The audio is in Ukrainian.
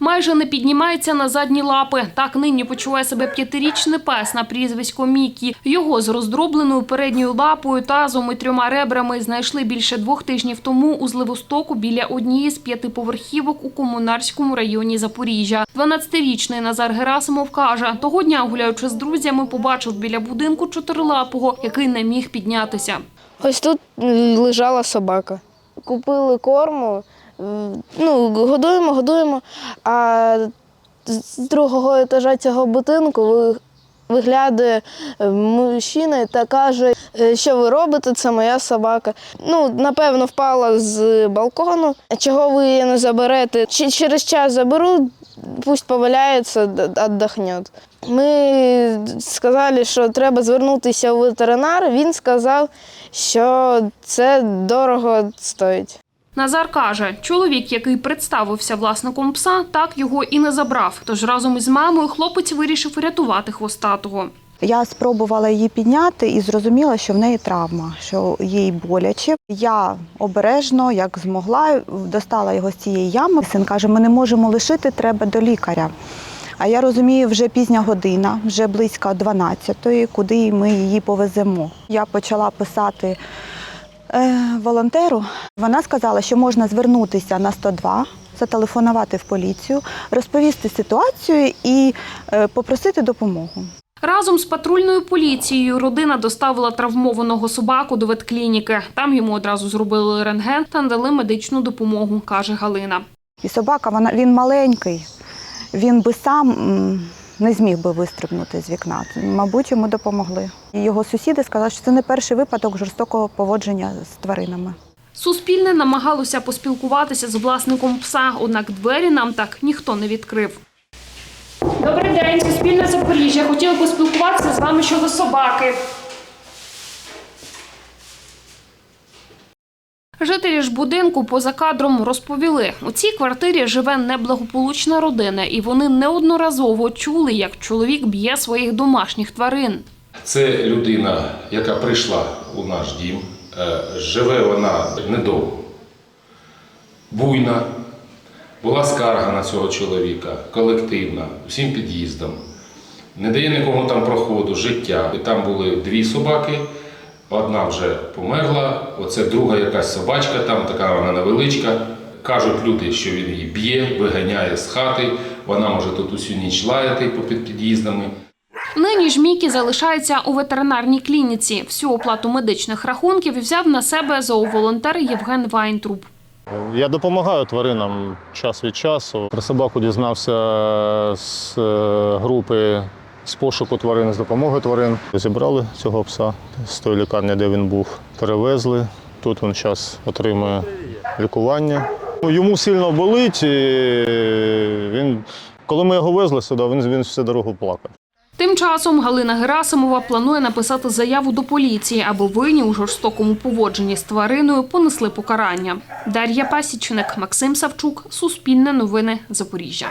Майже не піднімається на задні лапи. Так нині почуває себе п'ятирічний пес на прізвисько Мікі. Його з роздробленою передньою лапою, тазом і трьома ребрами знайшли більше двох тижнів тому у Зливостоку біля однієї з п'ятиповерхівок у комунарському районі Запоріжжя. 12-річний Назар Герасимов каже, того дня, гуляючи з друзями, побачив біля будинку чотирилапого, який не міг піднятися. Ось тут лежала собака. Купили корму, ну, годуємо, годуємо. А з другого етажа цього будинку виглядає е, мужчина та каже, «Е, що ви робите, це моя собака. Ну, напевно, впала з балкону. Чого ви її не заберете? Чи через час заберу, пусть поваляється, віддохне. Ми сказали, що треба звернутися у ветеринар. Він сказав, що це дорого стоїть. Назар каже, чоловік, який представився власником пса, так його і не забрав. Тож разом із мамою хлопець вирішив врятувати хвостатого. Я спробувала її підняти і зрозуміла, що в неї травма, що їй боляче. Я обережно, як змогла, достала його з цієї ями. Син каже: ми не можемо лишити, треба до лікаря. А я розумію, вже пізня година, вже близько 12-ї, куди ми її повеземо. Я почала писати волонтеру. Вона сказала, що можна звернутися на 102, зателефонувати в поліцію, розповісти ситуацію і е, попросити допомогу. Разом з патрульною поліцією родина доставила травмованого собаку до ветклініки. Там йому одразу зробили рентген та надали медичну допомогу, каже Галина. І собака, вона, він маленький, він би сам не зміг би вистрибнути з вікна. Мабуть, йому допомогли. Його сусіди сказали, що це не перший випадок жорстокого поводження з тваринами. Суспільне намагалося поспілкуватися з власником пса, однак двері нам так ніхто не відкрив. Добрий день, Суспільне Запоріжжя. Хотіла поспілкуватися з вами щодо собаки. Жителі ж будинку поза кадром розповіли, у цій квартирі живе неблагополучна родина, і вони неодноразово чули, як чоловік б'є своїх домашніх тварин. Це людина, яка прийшла у наш дім. Е, Живе вона недовго. Буйна. Була скарга на цього чоловіка, колективна, всім під'їздом. Не дає нікому там проходу, життя. І там були дві собаки. Одна вже померла, оце друга якась собачка, там така вона невеличка. Кажуть люди, що він її б'є, виганяє з хати. Вона може тут усю ніч лаяти попід під'їздами. Нині ж Мікі залишається у ветеринарній клініці. Всю оплату медичних рахунків взяв на себе зооволонтер Євген Вайнтруб. Я допомагаю тваринам час від часу. Про собаку дізнався з е, групи з пошуку тварин, з допомоги тварин. Зібрали цього пса з тої лікарні, де він був, перевезли. Тут він зараз отримує лікування. Ну, Йому сильно болить. І він, коли ми його везли сюди, він, він всю дорогу плакав. Тим часом Галина Герасимова планує написати заяву до поліції, аби винні у жорстокому поводженні з твариною понесли покарання. Дар'я Пасічник, Максим Савчук, Суспільне новини, Запоріжжя.